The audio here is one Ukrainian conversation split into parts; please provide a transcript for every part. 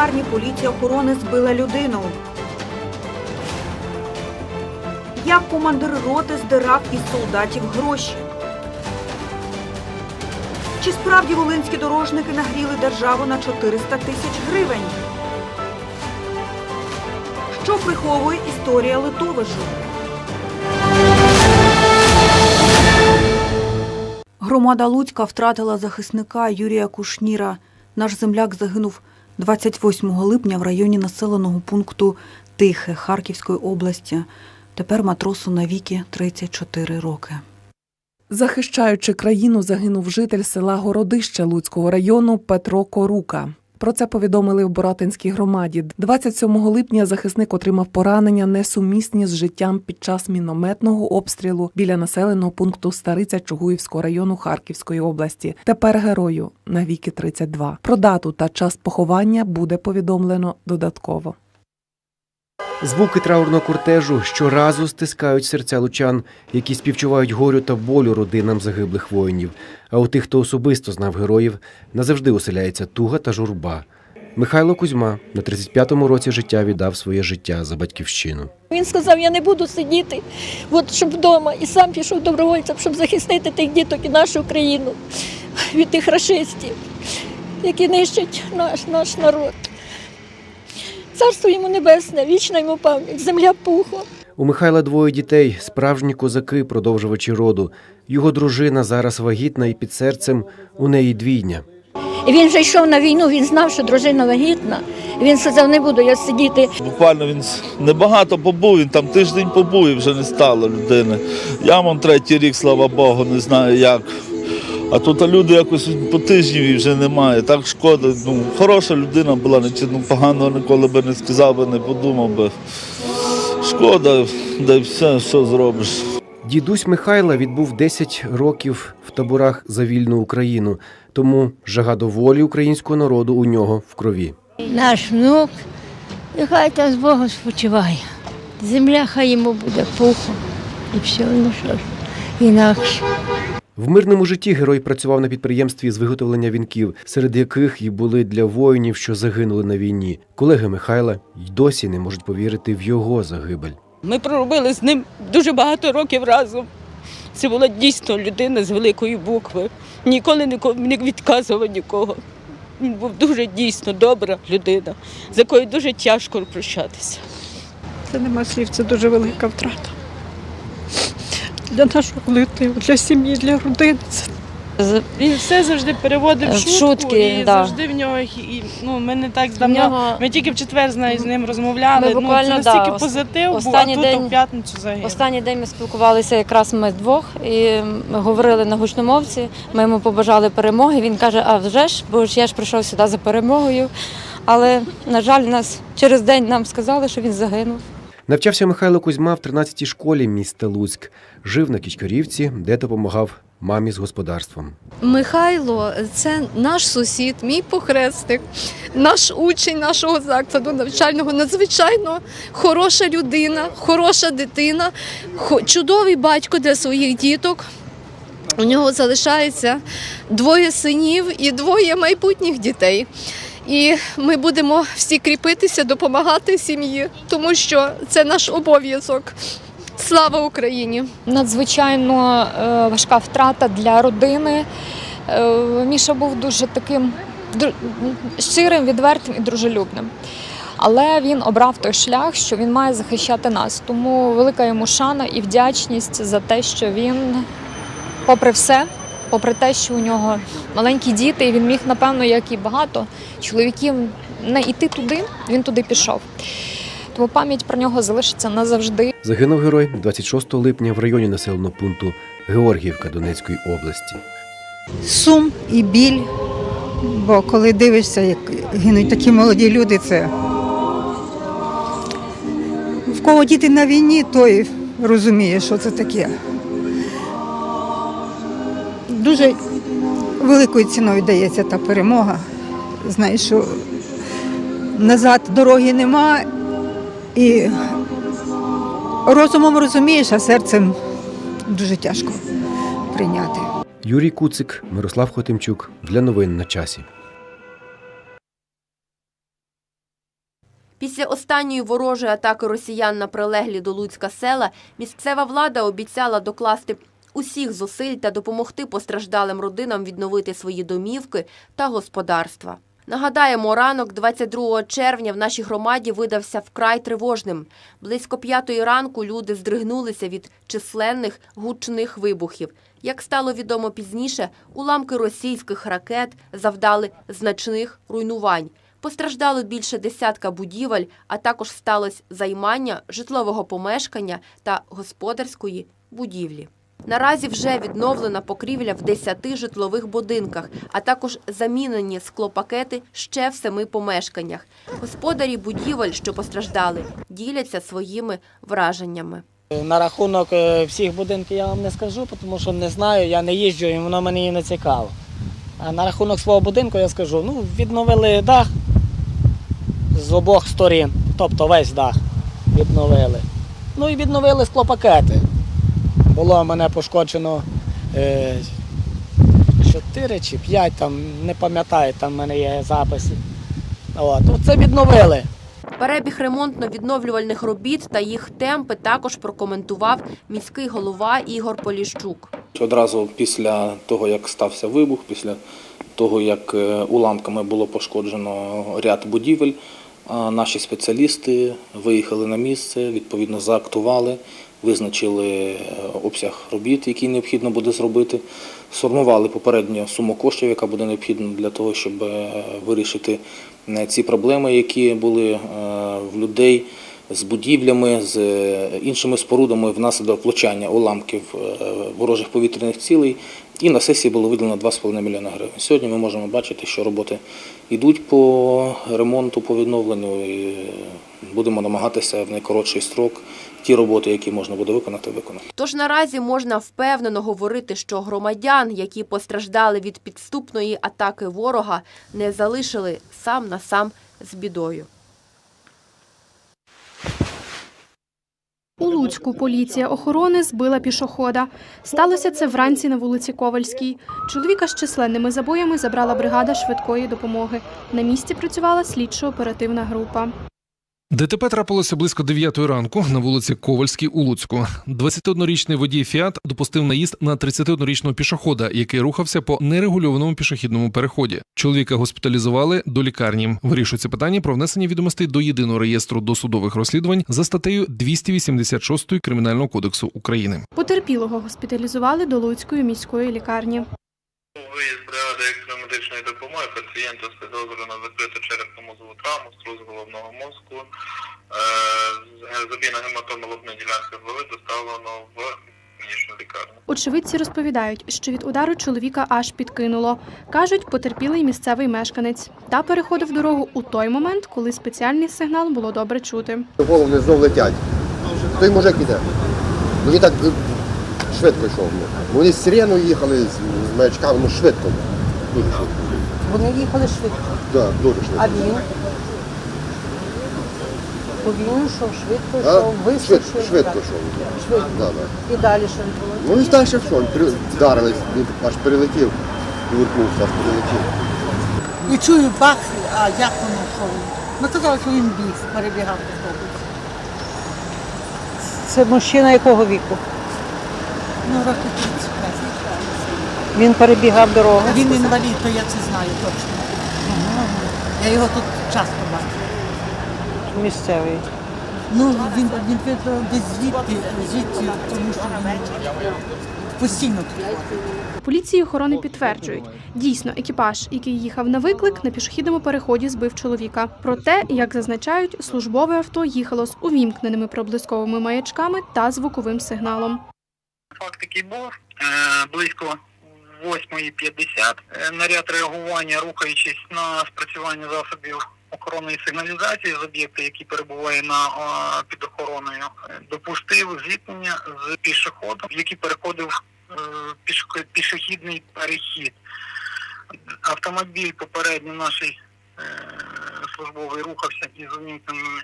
лікарні поліція охорони збила людину. Як командир роти здирав із солдатів гроші. Чи справді волинські дорожники нагріли державу на 400 тисяч гривень? Що приховує історія Литовижу? Громада Луцька втратила захисника Юрія Кушніра. Наш земляк загинув 28 липня в районі населеного пункту Тихе Харківської області. Тепер матросу навіки 34 роки. Захищаючи країну, загинув житель села Городище Луцького району Петро Корука. Про це повідомили в Боратинській громаді. 27 липня захисник отримав поранення, несумісні з життям під час мінометного обстрілу біля населеного пункту Стариця Чугуївського району Харківської області. Тепер герою навіки 32. Про дату та час поховання буде повідомлено додатково. Звуки траурного кортежу щоразу стискають серця лучан, які співчувають горю та болю родинам загиблих воїнів. А у тих, хто особисто знав героїв, назавжди оселяється туга та журба. Михайло Кузьма на 35-му році життя віддав своє життя за батьківщину. Він сказав, я не буду сидіти, от щоб вдома, і сам пішов добровольцем, щоб захистити тих діток і нашу країну від тих рашистів, які нищать наш, наш народ. Царство йому небесне, вічна йому пам'ять, земля пухом. У Михайла двоє дітей, справжні козаки, продовжувачі роду. Його дружина зараз вагітна і під серцем у неї двійня. Він вже йшов на війну, він знав, що дружина вагітна. Він сказав, не буду я сидіти. Буквально він небагато побув, він там тиждень побув і вже не стало людини. Я вон третій рік, слава Богу, не знаю як. А тут а люди якось по тижнів вже немає. Так шкода. Ну, хороша людина була, нічого ну, поганого ніколи би не сказав би, не подумав би. Шкода, да й все, що зробиш. Дідусь Михайла відбув 10 років в таборах за вільну Україну, тому жага до волі українського народу у нього в крові. Наш внук, і хай та з Богом спочиває. Земля хай йому буде пухом. І все, ну що ж, інакше. В мирному житті герой працював на підприємстві з виготовлення вінків, серед яких і були для воїнів, що загинули на війні. Колеги Михайла й досі не можуть повірити в його загибель. Ми проробили з ним дуже багато років разом. Це була дійсно людина з великої букви. Ніколи не відказував нікого. Він був дуже дійсно добра людина, з якою дуже тяжко прощатися. Це нема слів, це дуже велика втрата. Для нашого колективу, для сім'ї, для родини. Він все завжди переводив Е, в шутку, шутки, і да. завжди в нього і, ну, ми не так давно. нього Ми тільки в четвер з нею з ним розмовляли. Ми ну, це настільки да, позитив був, а останній тут день- в п'ятницю загинув. останній день ми спілкувалися якраз ми вдвох і ми говорили на гучномовці. Ми йому побажали перемоги. Він каже: А вже ж, бо ж я ж прийшов сюди за перемогою. Але на жаль, нас через день нам сказали, що він загинув. Навчався Михайло Кузьма в 13-й школі міста Луцьк. Жив на Кічкарівці, де допомагав мамі з господарством. Михайло це наш сусід, мій похресник, наш учень нашого закладу навчального, надзвичайно хороша людина, хороша дитина, чудовий батько для своїх діток. У нього залишається двоє синів і двоє майбутніх дітей. І ми будемо всі кріпитися, допомагати сім'ї, тому що це наш обов'язок. Слава Україні! надзвичайно е, важка втрата для родини. Е, Міша був дуже таким щирим, відвертим і дружелюбним. Але він обрав той шлях, що він має захищати нас. Тому велика йому шана і вдячність за те, що він, попри все, попри те, що у нього маленькі діти, і він міг, напевно, як і багато чоловіків, не йти туди, він туди пішов. Тому пам'ять про нього залишиться назавжди. Загинув герой 26 липня в районі населеного пункту Георгіївка Донецької області. сум і біль. Бо коли дивишся, як гинуть такі молоді люди, це в кого діти на війні, той розуміє, що це таке. Дуже великою ціною дається та перемога. Знаєш, що назад дороги нема і розумом розумієш, а серцем дуже тяжко прийняти. Юрій Куцик, Мирослав Хотимчук для новин на часі. Після останньої ворожої атаки росіян на прилеглі до Луцька села місцева влада обіцяла докласти усіх зусиль та допомогти постраждалим родинам відновити свої домівки та господарства. Нагадаємо, ранок 22 червня в нашій громаді видався вкрай тривожним. Близько п'ятої ранку люди здригнулися від численних гучних вибухів. Як стало відомо пізніше, уламки російських ракет завдали значних руйнувань. Постраждало більше десятка будівель, а також сталося займання житлового помешкання та господарської будівлі. Наразі вже відновлена покрівля в 10 житлових будинках, а також замінені склопакети ще в семи помешканнях. Господарі будівель, що постраждали, діляться своїми враженнями. На рахунок е, всіх будинків я вам не скажу, тому що не знаю, я не їжджу і воно мені не цікаво. А на рахунок свого будинку я скажу, ну, відновили дах з обох сторін, тобто весь дах відновили. Ну і відновили склопакети. Було мене пошкоджено е, 4 чи 5, там, не пам'ятаю, там в мене є записи. От, це відновили. Перебіг ремонтно-відновлювальних робіт та їх темпи також прокоментував міський голова Ігор Поліщук. Одразу після того, як стався вибух, після того, як е, уламками було пошкоджено ряд будівель, а наші спеціалісти виїхали на місце, відповідно заактували, визначили е, обсяг робіт, який необхідно буде зробити, сформували попередньо суму коштів, яка буде необхідна для того, щоб е, вирішити е, ці проблеми, які були в людей з будівлями, з іншими спорудами внаслідок влучання уламків ворожих повітряних цілей. І на сесії було виділено 2,5 мільйона гривень. Сьогодні ми можемо бачити, що роботи йдуть по ремонту, по відновленню. І будемо намагатися в найкоротший строк ті роботи, які можна буде виконати, виконати. Тож наразі можна впевнено говорити, що громадян, які постраждали від підступної атаки ворога, не залишили сам на сам з бідою. У Луцьку поліція охорони збила пішохода. Сталося це вранці на вулиці Ковальській. Чоловіка з численними забоями забрала бригада швидкої допомоги. На місці працювала слідчо-оперативна група. ДТП трапилося близько 9 ранку на вулиці Ковальській у Луцьку. 21-річний водій Фіат допустив наїзд на 31-річного пішохода, який рухався по нерегульованому пішохідному переході. Чоловіка госпіталізували до лікарні. Вирішується питання про внесення відомостей до єдиного реєстру досудових розслідувань за статтею 286 Кримінального кодексу України. Потерпілого госпіталізували до Луцької міської лікарні. Виїзд екстремедичної допомоги пацієнту з підозрою на закриту черепно-мозову травму, струс головного мозку, е, забійна гематома лобної ділянки голови доставлено в клінічну лікарню. Очевидці розповідають, що від удару чоловіка аж підкинуло. Кажуть, потерпілий місцевий мешканець. Та переходив дорогу у той момент, коли спеціальний сигнал було добре чути. Головне знов летять. Той мужик іде. Він так е, швидко йшов. ну. Вони з сиреною їхали, з, з маячками, ну швидко. Дуже швидко. Вони їхали швидко. Да, дуже швидко. А він? То він йшов швидко, йшов, вискочив. Швидко, швидко йшов. Швидко. Да, да. І далі що відбулося? Ну і далі що, він вдарились, він аж перелетів, повернувся, аж перелетів. І чую бах, а як воно він? Ну казали, що він біг, перебігав по вулиці. Це мужчина якого віку? Ну, років 35. Він перебігав дорогу. Він інвалід, то я це знаю точно. Я його тут часто бачу. Місцевий. Ну, він, він видно, десь звідти, звідти, тому що він постійно тут. Поліції охорони підтверджують, дійсно екіпаж, який їхав на виклик, на пішохідному переході збив чоловіка. Проте, як зазначають, службове авто їхало з увімкненими проблисковими маячками та звуковим сигналом. Факт такий був е, близько 8.50. Е, Наряд реагування, рухаючись на спрацювання засобів охоронної сигналізації з об'єкта, який перебуває на під охороною, е, допустив зіткнення з пішоходом, який переходив е, пішохід- пішохідний перехід. Автомобіль попередньо наш е, службовий рухався із увімкненими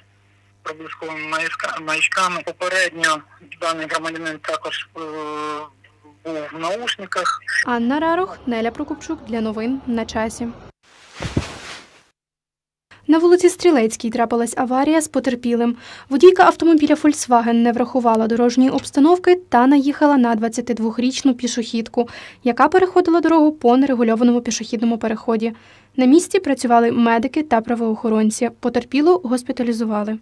проблисковими маячка- маячками. Попередньо даний громадянин також в наушниках. Анна Рарох, Неля Прокопчук для новин на часі. На вулиці Стрілецькій трапилась аварія з потерпілим. Водійка автомобіля Volkswagen не врахувала дорожньої обстановки та наїхала на 22-річну пішохідку, яка переходила дорогу по нерегульованому пішохідному переході. На місці працювали медики та правоохоронці. Потерпілу госпіталізували.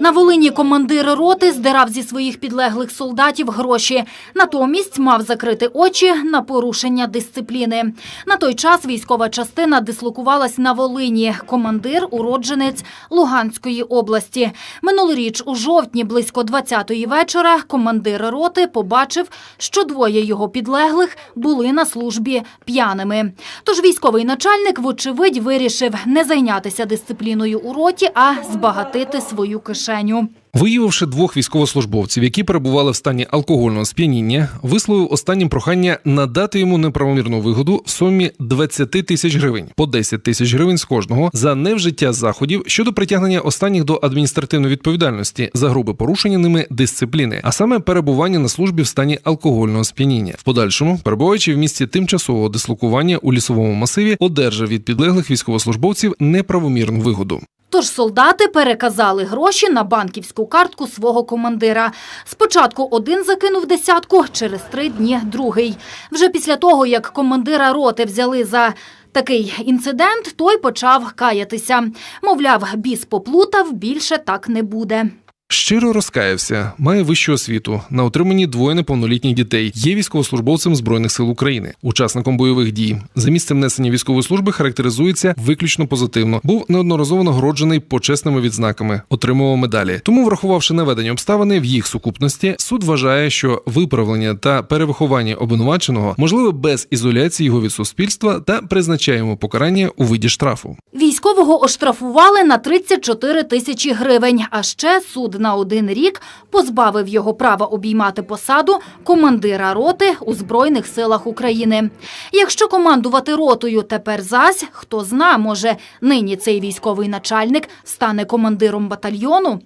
На Волині командир роти здирав зі своїх підлеглих солдатів гроші. Натомість мав закрити очі на порушення дисципліни. На той час військова частина дислокувалась на Волині. Командир – уродженець Луганської області. Минулоріч у жовтні близько 20-ї вечора командир роти побачив, що двоє його підлеглих були на службі п'яними. Тож військовий начальник, вочевидь, вирішив не зайнятися дисципліною у роті, а збагатити свою кишеню. Виявивши двох військовослужбовців, які перебували в стані алкогольного сп'яніння, висловив останнім прохання надати йому неправомірну вигоду в сумі 20 тисяч гривень по 10 тисяч гривень з кожного за невжиття заходів щодо притягнення останніх до адміністративної відповідальності за грубе порушення ними дисципліни, а саме перебування на службі в стані алкогольного сп'яніння. В подальшому, перебуваючи в місці тимчасового дислокування у лісовому масиві, одержав від підлеглих військовослужбовців неправомірну вигоду. Тож солдати переказали гроші на банківську картку свого командира. Спочатку один закинув десятку, через три дні другий. Вже після того, як командира роти взяли за такий інцидент, той почав каятися. Мовляв, біс поплутав, більше так не буде. Щиро розкаявся, має вищу освіту, на отриманні двоє неповнолітніх дітей, є військовослужбовцем Збройних сил України, учасником бойових дій. За місцем несення військової служби характеризується виключно позитивно. Був неодноразово нагороджений почесними відзнаками, отримував медалі. Тому, врахувавши наведені обставини в їх сукупності, суд вважає, що виправлення та перевиховання обвинуваченого можливе без ізоляції його від суспільства та призначає йому покарання у виді штрафу. Військового оштрафували на 34 тисячі гривень, а ще суд на один рік позбавив його права обіймати посаду командира роти у Збройних силах України. Якщо командувати ротою тепер зась, хто зна, може, нині цей військовий начальник стане командиром батальйону?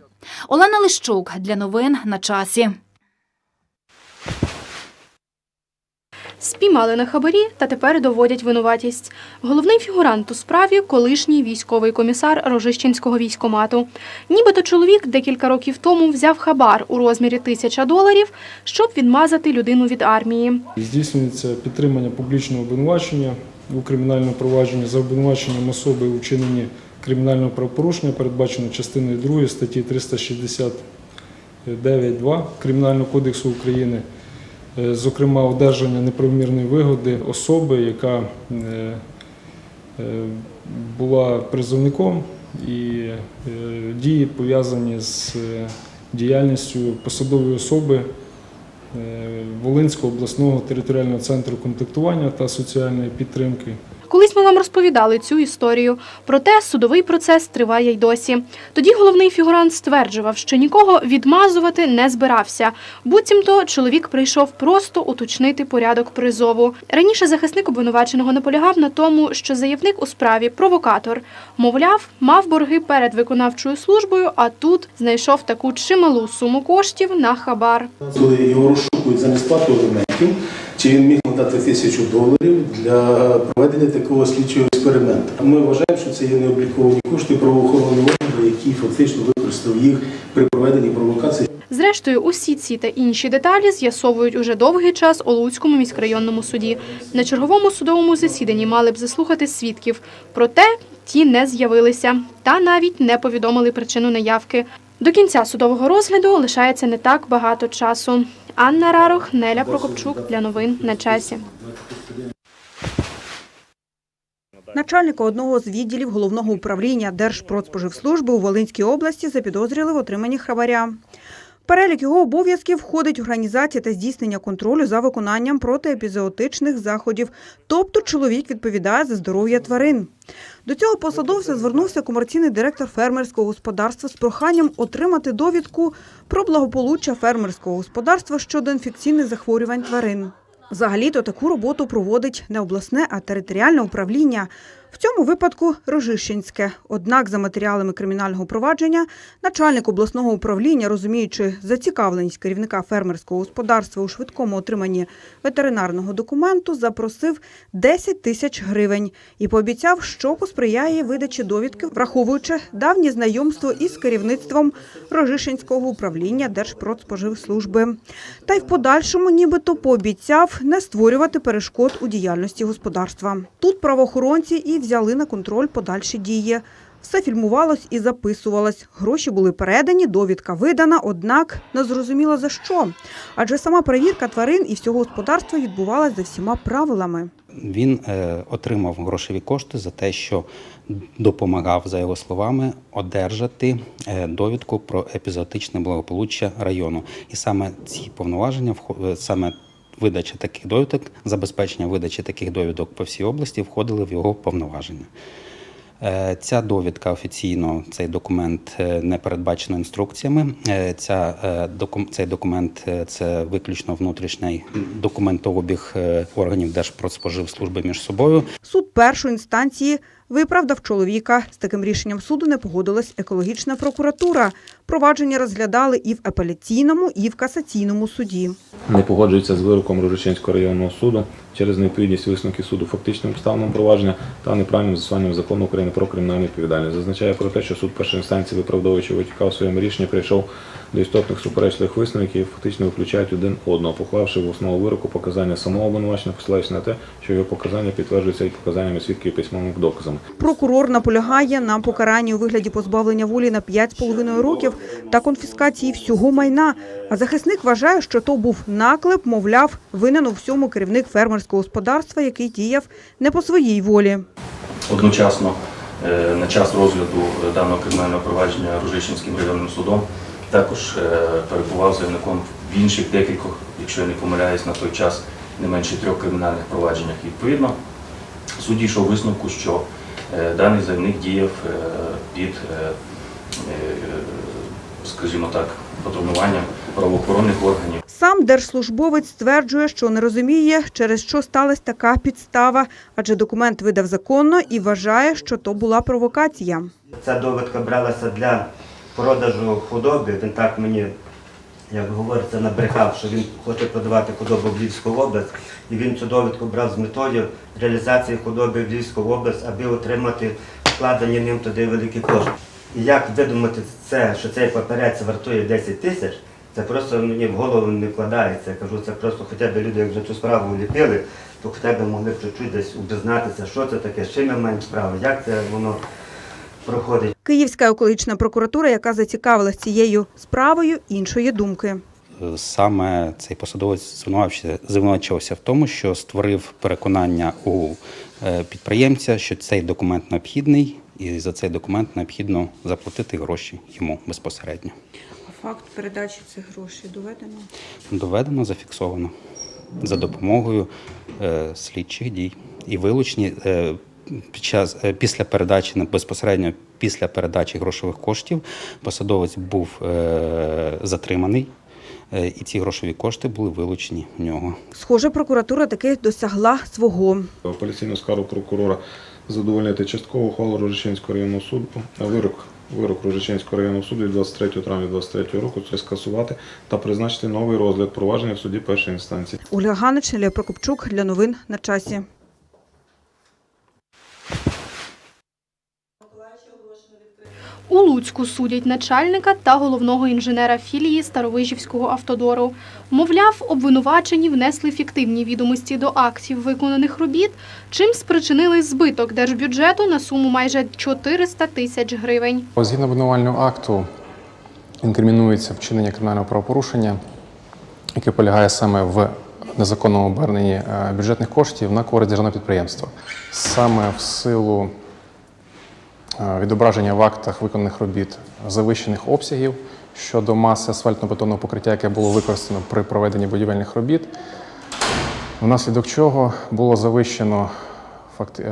Олена Лищук для новин на часі. Спіймали на хабарі та тепер доводять винуватість. Головний фігурант у справі колишній військовий комісар Рожищенського військомату. Нібито чоловік декілька років тому взяв хабар у розмірі тисяча доларів, щоб відмазати людину від армії. Здійснюється підтримання публічного обвинувачення у кримінальному провадженні за обвинуваченням особи у вчиненні кримінального правопорушення, передбачено частиною 2 статті 369.2 Кримінального кодексу України, зокрема одержання неправомірної вигоди особи, яка е, е, була призовником і е, дії пов'язані з е, діяльністю посадової особи е, Волинського обласного територіального центру контактування та соціальної підтримки. Вам розповідали цю історію. Проте судовий процес триває й досі. Тоді головний фігурант стверджував, що нікого відмазувати не збирався. Буцімто чоловік прийшов просто уточнити порядок призову. Раніше захисник обвинуваченого наполягав на тому, що заявник у справі провокатор. Мовляв, мав борги перед виконавчою службою, а тут знайшов таку чималу суму коштів на хабар. Коли його розшукують за несплату аліментів, чи він міг надати тисячу доларів для проведення такого слідчого експерименту. Ми вважаємо, що це є необліковані кошти правоохоронні органи, які фактично використав їх при проведенні провокації. Зрештою, усі ці та інші деталі з'ясовують уже довгий час у Луцькому міськрайонному суді. На черговому судовому засіданні мали б заслухати свідків. Проте ті не з'явилися та навіть не повідомили причину наявки. До кінця судового розгляду лишається не так багато часу. Анна Рарох, Неля Прокопчук для новин на часі. Начальника одного з відділів головного управління Держпродспоживслужби у Волинській області запідозрили в отриманні хабаря. Перелік його обов'язків входить організація та здійснення контролю за виконанням протиепізоотичних заходів, тобто чоловік відповідає за здоров'я тварин. До цього посадовця звернувся комерційний директор фермерського господарства з проханням отримати довідку про благополуччя фермерського господарства щодо інфекційних захворювань тварин. Взагалі-то таку роботу проводить не обласне, а територіальне управління. В цьому випадку Рожищенське. Однак, за матеріалами кримінального провадження, начальник обласного управління, розуміючи зацікавленість керівника фермерського господарства у швидкому отриманні ветеринарного документу, запросив 10 тисяч гривень і пообіцяв, що посприяє видачі довідки, враховуючи давнє знайомство із керівництвом Рожишинського управління Держпродспоживслужби. Та й в подальшому нібито пообіцяв не створювати перешкод у діяльності господарства. Тут правоохоронці і взяли на контроль подальші дії. Все фільмувалось і записувалось. Гроші були передані, довідка видана, однак не зрозуміло за що. Адже сама перевірка тварин і всього господарства відбувалась за всіма правилами. Він е, отримав грошові кошти за те, що допомагав, за його словами, одержати е, довідку про епізоотичне благополуччя району. І саме ці повноваження, е, саме видача таких довідок, забезпечення видачі таких довідок по всій області входили в його повноваження. Е, Ця довідка офіційно, цей документ е, не передбачено інструкціями. Е, Ця, цей документ це виключно внутрішній документообіг органів Держпродспоживслужби між собою. Суд першої інстанції виправдав чоловіка. З таким рішенням суду не погодилась екологічна прокуратура. Провадження розглядали і в апеляційному, і в касаційному суді. не погоджується з вироком Рожичинського районного суду через необхідність висновки суду фактичним обставинам провадження та неправильним застосуванням закону України про кримінальну відповідальність. Зазначає про те, що суд першої інстанції, виправдовуючи витікав своєму рішенні, прийшов до істотних суперечливих висновків, які фактично виключають один одного, поклавши в основу вироку показання самого обвинувачення, посилаючись на те, що його показання підтверджуються і показаннями свідків і письмовими доказами. Прокурор наполягає на покаранні у вигляді позбавлення волі на 5,5 років та конфіскації всього майна. А захисник вважає, що то був наклеп, мовляв, винен у всьому керівник фермерського господарства, який діяв не по своїй волі. Одночасно е, на час розгляду е, даного кримінального провадження Ружичинським районним судом також е, перебував заявником в інших декількох, якщо я не помиляюсь, на той час не менше трьох кримінальних провадженнях. Відповідно, суд дійшов висновку, що даний заявник діяв під, скажімо так, патрулюванням правоохоронних органів. Сам держслужбовець стверджує, що не розуміє, через що сталася така підстава, адже документ видав законно і вважає, що то була провокація. Ця довідка бралася для продажу худоби. Він так мені, як говориться, набрехав, що він хоче продавати худобу в Львівську область. І він цю довідку брав з метою реалізації худоби в Львівську область, аби отримати вкладені ним туди великі кошти. І як видумати це, що цей паперець вартує 10 тисяч, це просто мені в голову не вкладається. Я кажу, це просто хоча б люди, як вже цю справу вліпили, то хоча б могли б чуть-чуть десь обізнатися, що це таке, з чим ми маємо справу, як це воно проходить. Київська екологічна прокуратура, яка зацікавилась цією справою, іншої думки. Саме цей посадовець звинувачився- звинувачувався в тому, що створив переконання у е, підприємця, що цей документ необхідний, і за цей документ необхідно заплатити гроші йому безпосередньо. А Факт передачі цих грошей доведено. Доведено, зафіксовано за допомогою е, слідчих дій і вилучені е, під час е, після передачі на- безпосередньо після передачі грошових коштів посадовець був е, затриманий, е, і ці грошові кошти були вилучені в нього. Схоже, прокуратура таки досягла свого. Апеляційну скаргу прокурора задовольнити частково ухвалу Рожичинського районного суду, вирок вирок Рожичинського районного суду від 23 травня 2023 року це скасувати та призначити новий розгляд провадження в суді першої інстанції. Ольга Ганич, Лія Прокопчук для новин на часі. У Луцьку судять начальника та головного інженера філії Старовижівського автодору. Мовляв, обвинувачені внесли фіктивні відомості до актів виконаних робіт, чим спричинили збиток держбюджету на суму майже 400 тисяч гривень. Згідно обвинувального акту, інкримінується вчинення кримінального правопорушення, яке полягає саме в незаконному оберненні е, бюджетних коштів на користь державного підприємства. Саме в силу відображення в актах виконаних робіт завищених обсягів щодо маси асфальтно-бетонного покриття, яке було використано при проведенні будівельних робіт, внаслідок чого було завищено е,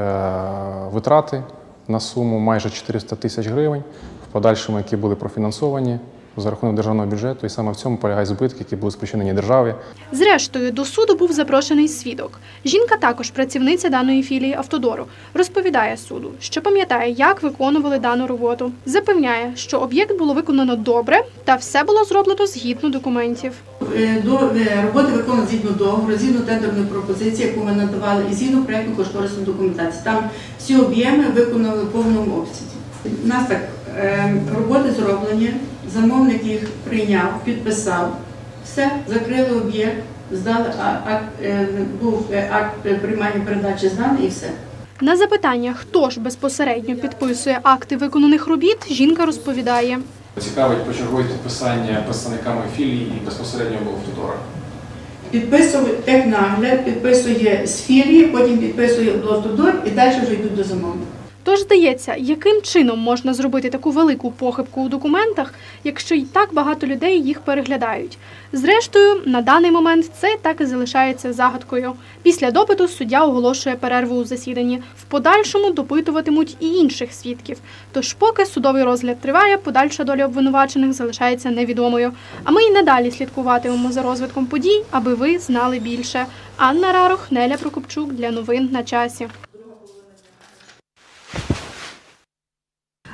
витрати на суму майже 400 тисяч гривень, в подальшому які були профінансовані за рахунок державного бюджету, і саме в цьому полягають збитки, які були спричинені державі. Зрештою, до суду був запрошений свідок. Жінка також працівниця даної філії автодору. Розповідає суду, що пам'ятає, як виконували дану роботу. Запевняє, що об'єкт було виконано добре та все було зроблено згідно документів. Е, До е, роботи виконано згідно договору, згідно тендерної пропозиції, яку ми надавали, і згідно проєктно кошторисної документації. Там всі об'єми виконали в повному обсязі. Нас так роботи зроблені, замовник їх прийняв, підписав, все, закрили об'єкт, здали акт, е, був е, акт приймання передачі зданий і все. На запитання, хто ж безпосередньо підписує акти виконаних робіт, жінка розповідає. Цікавить почергові підписання представниками філії і безпосередньо автодора. Підписує технагляд, підписує з філії, потім підписує облавтодор і далі вже йдуть до замовника. Тож здається, яким чином можна зробити таку велику похибку у документах, якщо й так багато людей їх переглядають. Зрештою, на даний момент це так і залишається загадкою. Після допиту суддя оголошує перерву у засіданні. В подальшому допитуватимуть і інших свідків. Тож, поки судовий розгляд триває, подальша доля обвинувачених залишається невідомою. А ми й надалі слідкуватимемо за розвитком подій, аби ви знали більше. Анна Рарох, Неля Прокопчук для новин на часі.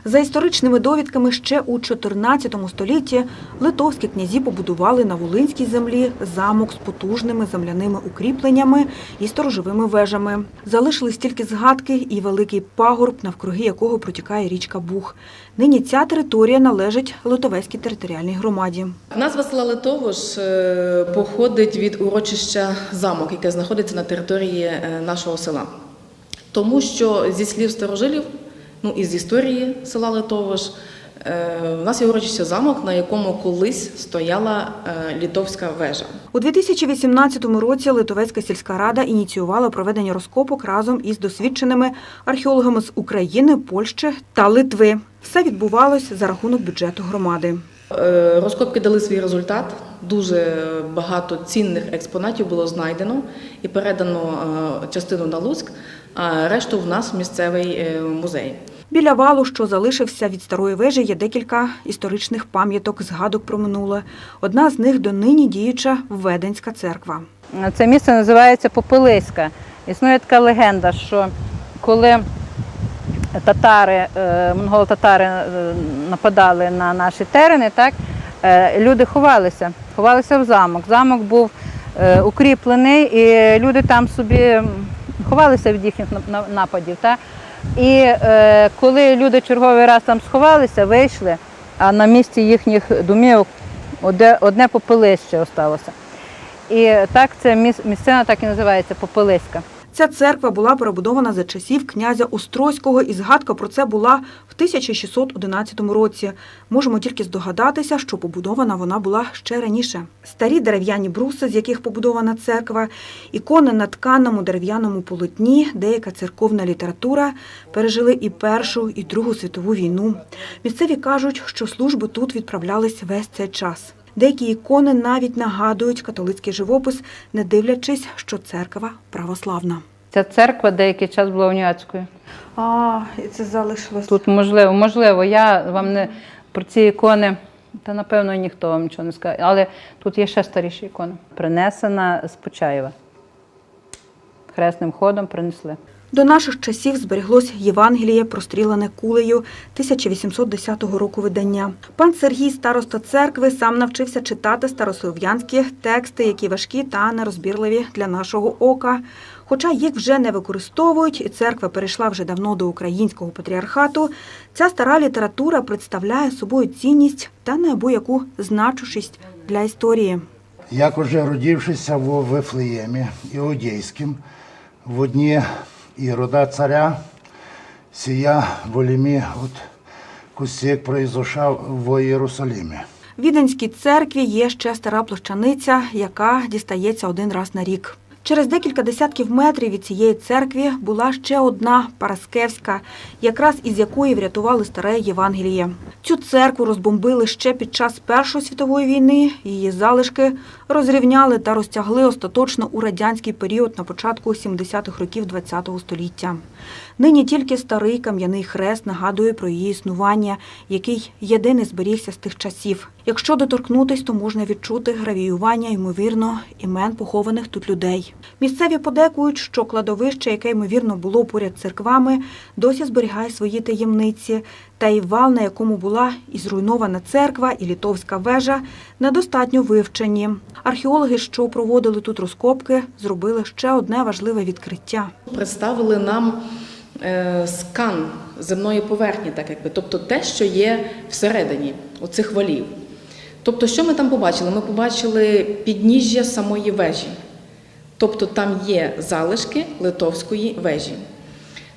За історичними довідками, ще у 14 столітті литовські князі побудували на Волинській землі замок з потужними земляними укріпленнями і сторожовими вежами. Залишились тільки згадки і великий пагорб, навкруги якого протікає річка Буг. Нині ця територія належить Литовецькій територіальній громаді. Назва села Литовош е, походить від урочища замок, яке знаходиться на території е, нашого села. Тому що зі слів старожилів, ну і з історії села Литовош, е, в нас є урочище замок, на якому колись стояла е, літовська вежа. У 2018 році Литовецька сільська рада ініціювала проведення розкопок разом із досвідченими археологами з України, Польщі та Литви. Все відбувалось за рахунок бюджету громади. Е, Розкопки дали свій результат. Дуже багато цінних експонатів було знайдено і передано е, частину на Луцьк, а решту в нас місцевий е, музей. Біля валу, що залишився від старої вежі, є декілька історичних пам'яток, згадок про минуле. Одна з них донині діюча Веденська церква. Це місце називається Попелиська. Існує така легенда, що коли татари, е, монголо-татари е, нападали на наші терени, так, е, люди ховалися, ховалися в замок. Замок був укріплений, і люди там собі ховалися від їхніх нападів. Так? І е, коли люди черговий раз там сховалися, вийшли, а на місці їхніх домівок одне, одне попелище залишилося. І так це міс- місцина так і називається Попелиська. Ця церква була перебудована за часів князя Острозького, і згадка про це була в 1611 році. Можемо тільки здогадатися, що побудована вона була ще раніше. Старі дерев'яні бруси, з яких побудована церква, ікони на тканому дерев'яному полотні, деяка церковна література пережили і Першу, і Другу світову війну. Місцеві кажуть, що служби тут відправлялись весь цей час. Деякі ікони навіть нагадують католицький живопис, не дивлячись, що церква православна. Ця церква деякий час була уніатською. А, і це залишилось. Тут можливо, можливо, я вам не про ці ікони, та напевно ніхто вам нічого не скаже. Але тут є ще старіші ікони. Принесена з Почаєва. Хресним ходом принесли. До наших часів збереглось Євангеліє, прострілене кулею 1810 року видання. Пан Сергій, староста церкви, сам навчився читати старослов'янські тексти, які важкі та нерозбірливі для нашого ока. Хоча їх вже не використовують, і церква перейшла вже давно до українського патріархату, ця стара література представляє собою цінність та неабияку значущість для історії. Як уже родившися в Вифлеємі Іудейським, в дні рода царя, сія волімі от кусік произошав в Єрусалімі. Віденській церкві є ще стара площаниця, яка дістається один раз на рік. Через декілька десятків метрів від цієї церкви була ще одна Параскевська, якраз із якої врятували старе Євангеліє. Цю церкву розбомбили ще під час Першої світової війни. Її залишки розрівняли та розтягли остаточно у радянський період на початку 70-х років ХХ століття. Нині тільки старий кам'яний хрест нагадує про її існування, який єдиний зберігся з тих часів. Якщо доторкнутись, то можна відчути гравіювання, ймовірно, імен похованих тут людей. Місцеві подекують, що кладовище, яке ймовірно було поряд церквами, досі зберігає свої таємниці. Та й вал, на якому була і зруйнована церква, і літовська вежа, недостатньо вивчені. Археологи, що проводили тут розкопки, зробили ще одне важливе відкриття. Представили нам е, скан земної поверхні, так якби, тобто те, що є всередині оцих валів. Тобто, що ми там побачили? Ми побачили підніжжя самої вежі. Тобто там є залишки литовської вежі.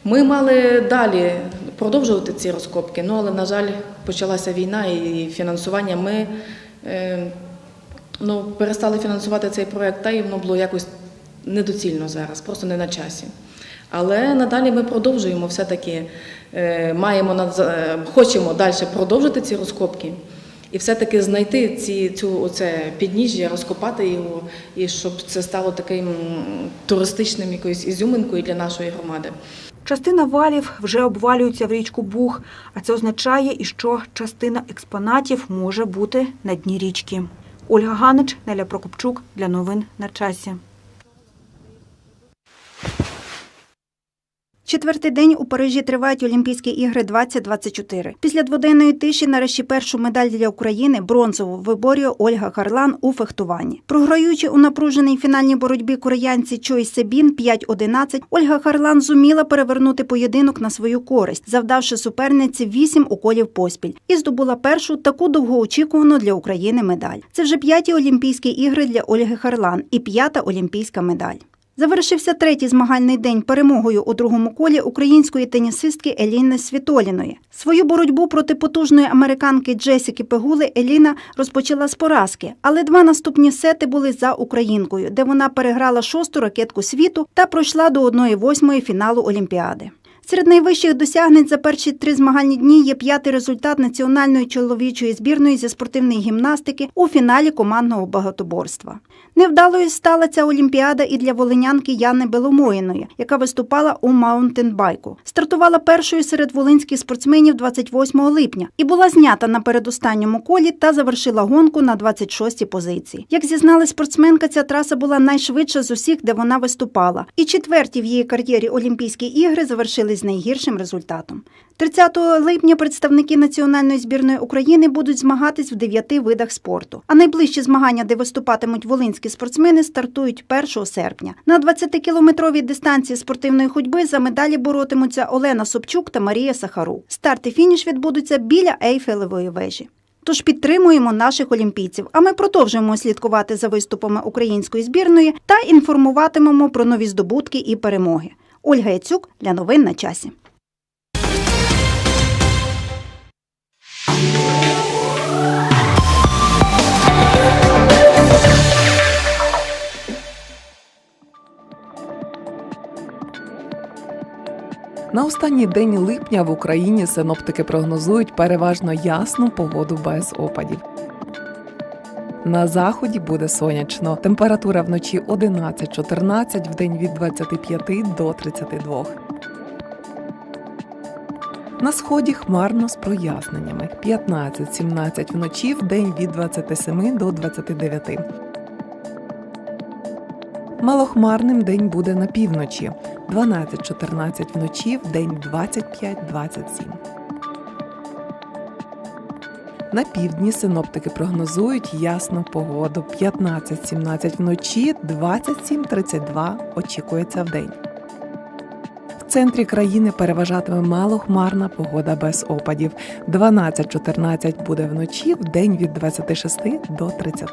Ми мали далі продовжувати ці розкопки, ну але, на жаль, почалася війна і фінансування. Ми е, ну, перестали фінансувати цей проєкт, та і воно було якось недоцільно зараз, просто не на часі. Але надалі ми продовжуємо все-таки, е, маємо е, хочемо далі продовжити ці розкопки і все-таки знайти ці, цю, оце підніжжя, розкопати його, і щоб це стало таким туристичним якоюсь ізюминкою для нашої громади. Частина валів вже обвалюється в річку Буг, а це означає, і що частина експонатів може бути на дні річки. Ольга Ганич, Неля Прокопчук для новин на часі. Четвертий день у Парижі тривають Олімпійські ігри 2024. Після дводенної тиші нарешті першу медаль для України бронзову виборює Ольга Харлан у фехтуванні. Програючи у напруженій фінальній боротьбі кореянці Чой Себін 5-11, Ольга Харлан зуміла перевернути поєдинок на свою користь, завдавши суперниці 8 уколів поспіль, і здобула першу таку довгоочікувану для України медаль. Це вже п'яті Олімпійські ігри для Ольги Харлан і п'ята олімпійська медаль. Завершився третій змагальний день перемогою у другому колі української тенісистки Еліни Світоліної. Свою боротьбу проти потужної американки Джесіки Пегули Еліна розпочала з поразки, але два наступні сети були за українкою, де вона переграла шосту ракетку світу та пройшла до 1-8 фіналу Олімпіади. Серед найвищих досягнень за перші три змагальні дні є п'ятий результат національної чоловічої збірної зі спортивної гімнастики у фіналі командного багатоборства. Невдалою стала ця олімпіада і для волинянки Яни Беломоїної, яка виступала у маунтенбайку. Стартувала першою серед волинських спортсменів 28 липня і була знята на передостанньому колі та завершила гонку на 26-й позиції. Як зізналась спортсменка, ця траса була найшвидша з усіх, де вона виступала. І четверті в її кар'єрі Олімпійські ігри завершились з найгіршим результатом. 30 липня представники національної збірної України будуть змагатись в дев'яти видах спорту. А найближчі змагання, де виступатимуть волинські спортсмени, стартують 1 серпня. На 20-кілометровій дистанції спортивної ходьби за медалі боротимуться Олена Собчук та Марія Сахару. Старт і фініш відбудуться біля Ейфелевої вежі. Тож підтримуємо наших олімпійців. А ми продовжуємо слідкувати за виступами української збірної та інформуватимемо про нові здобутки і перемоги. Ольга Яцюк для новин на часі. На останній день липня в Україні синоптики прогнозують переважно ясну погоду без опадів. На заході буде сонячно. Температура вночі 11-14, вдень від 25 до 32. На сході хмарно з проясненнями 15-17 вночі, вдень від 27 до 29. Малохмарним день буде на півночі 12-14 вночі, вдень 25-27. На півдні синоптики прогнозують ясну погоду 15-17 вночі, 27-32 очікується вдень. В центрі країни переважатиме малохмарна погода без опадів. 12-14 буде вночі, в день від 26 до 30.